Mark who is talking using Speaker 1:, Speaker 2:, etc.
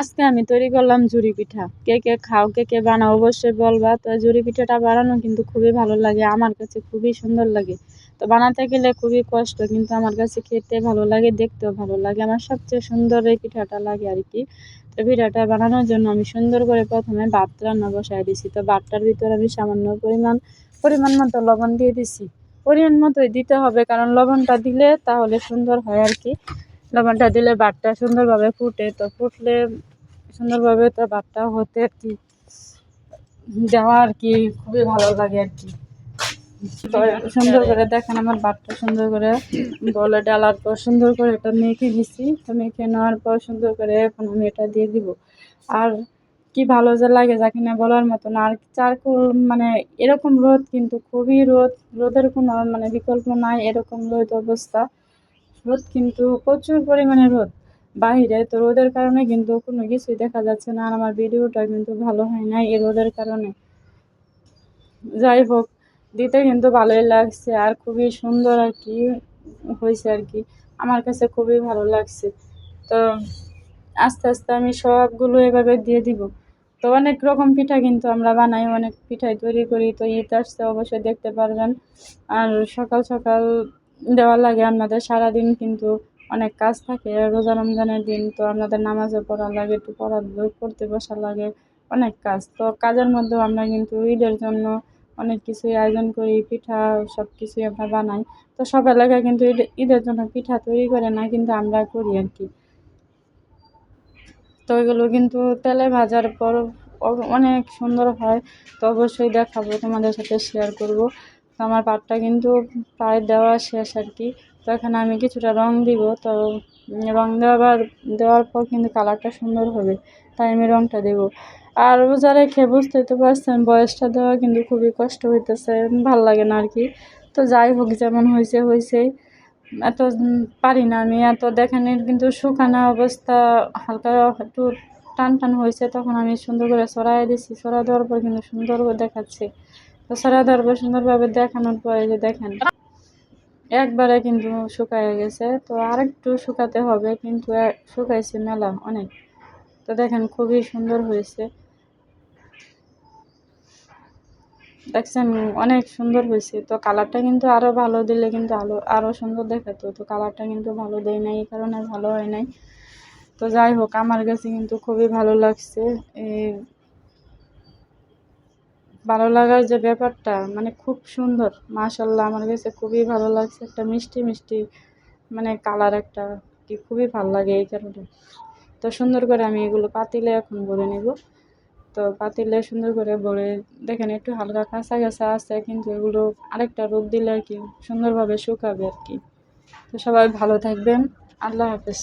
Speaker 1: আজকে আমি তৈরি করলাম ঝুরি পিঠা। কে কে খাও, কে কে বানাও অবশ্যই বলবা। তো ঝুরি পিঠাটা বানানো কিন্তু খুবই ভালো লাগে, আমার কাছে খুবই সুন্দর লাগে। তো বানাতে গেলে খুবই কষ্ট, কিন্তু আমার কাছে খেতে ভালো লাগে, দেখতেও ভালো লাগে। আমার সবচেয়ে সুন্দর এই পিঠাটা লাগে আর কি। তো পিঠাটা বানানোর জন্য আমি সুন্দর করে প্রথমে ভাত রান্না বসাই দিছি। তো ভাতটার ভিতরে আমি সামান্য পরিমাণ পরিমাণ মতো লবণ দিয়ে দিছি। পরিমাণ মতোই দিতে হবে, কারণ লবণটা দিলে তাহলে সুন্দর হয় আর কি। লবণটা দিলে ভাতটা সুন্দরভাবে ফুটে, তো ফুটলে সুন্দরভাবে তো ভাতটা হতে আর কি দেওয়া আর কি খুবই ভালো লাগে আর কি। সুন্দর করে দেখেন আমার ভাতটা সুন্দর করে বলে ডালার পর সুন্দর করে এটা মেখে দিছি তো মেখে নেওয়ার পর সুন্দর করে এখন আমি এটা দিয়ে দিব। আর কি ভালো যে লাগে যা কিনা বলার মতো না আর চারকোল মানে এরকম রোদ কিন্তু খুবই রোদ, রোদের কোনো মানে বিকল্প নাই, এরকম রোদ অবস্থা। রোদ কিন্তু প্রচুর পরিমাণে রোদ। বাহিরে তো রোদের কারণে কিন্তু কোনো কিছুই দেখা যাচ্ছে না, আর আমার ভিডিওটা কিন্তু ভালো হয় না এই রোদের কারণে। যাই হোক, দিতে কিন্তু ভালোই লাগছে, আর খুবই সুন্দর আর কি হয়েছে আর কি। আমার কাছে খুবই ভালো লাগছে। তো আস্তে আস্তে আমি সবগুলো এভাবে দিয়ে দিব। তো অনেক রকম পিঠা কিন্তু আমরা বানাই, অনেক পিঠাই তৈরি করি, তো ঈদ আসতে অবশ্যই দেখতে পারবেন। আর সকাল সকাল দেওয়া লাগে, আপনাদের সারাদিন কিন্তু অনেক কাজ থাকে। রোজা রমজানের দিন তো আপনাদের নামাজও পড়া লাগে, একটু পড়া পড়তে বসা লাগে, অনেক কাজ। তো কাজের মধ্যেও আমরা কিন্তু ঈদের জন্য অনেক কিছুই আয়োজন করি, পিঠা সব কিছুই আমরা বানাই। তো সব এলাকায় কিন্তু ঈদের জন্য পিঠা তৈরি করে না, কিন্তু আমরা করি আর কি। তো এগুলো কিন্তু তেলে ভাজার পর অনেক সুন্দর হয়। তো অবশ্যই দেখাবো, তোমাদের সাথে শেয়ার করব। তো আমার পাটটা কিন্তু প্রায় দেওয়া শেষ আর কি। তো এখানে আমি কিছুটা রং দিব, তো রং দেওয়ার দেওয়ার পর কিন্তু কালারটা সুন্দর হবে, তাই আমি রংটা দেব। আর রোজা রেখে বুঝতেই তো পারছেন, বয়সটা দেওয়া কিন্তু খুবই কষ্ট হইতেছে, ভালো লাগে না আর কি। তো যাই হোক, যেমন হয়েছে হয়েছে এত পারি না আমি, এত দেখেন কিন্তু শুকানো অবস্থা, হালকা একটু টান টান হয়েছে তখন আমি সুন্দর করে সরাই দিছি সরাই দেওয়ার পর কিন্তু সুন্দর করে দেখাচ্ছে। তো সরাই দেওয়ার পর সুন্দরভাবে দেখানোর পরে যে দেখেন, একবারে কিন্তু শুকায় গেছে। তো আরেকটু শুকাতে হবে, কিন্তু শুকাইছে মেলা অনেক। তো দেখেন খুবই সুন্দর হয়েছে। দেখছেন অনেক সুন্দর হয়েছে। তো কালারটা কিন্তু আরও ভালো দিলে কিন্তু আলো আরও সুন্দর দেখাতো। তো কালারটা কিন্তু ভালো দেয় নাই, এই কারণে ভালো হয় নাই। তো যাই হোক, আমার কাছে কিন্তু খুবই ভালো লাগছে। এই ভালো লাগার যে ব্যাপারটা মানে খুব সুন্দর। মাশাল্লাহ আমার কাছে খুবই ভালো লাগছে। একটা মিষ্টি মিষ্টি মানে কালার একটা কি খুবই ভালো লাগে এই কারণে। তো সুন্দর করে আমি এগুলো পাতিলে এখন ভরে নেব। তো পাতিলে সুন্দর করে ভরে, দেখেন একটু হালকা কাঁচা কাঁচা আছে, কিন্তু এগুলো আরেকটা রোদ দিলে আর কি সুন্দরভাবে শুকাবে আর কি। তো সবাই ভালো থাকবেন। আল্লাহ হাফেজ।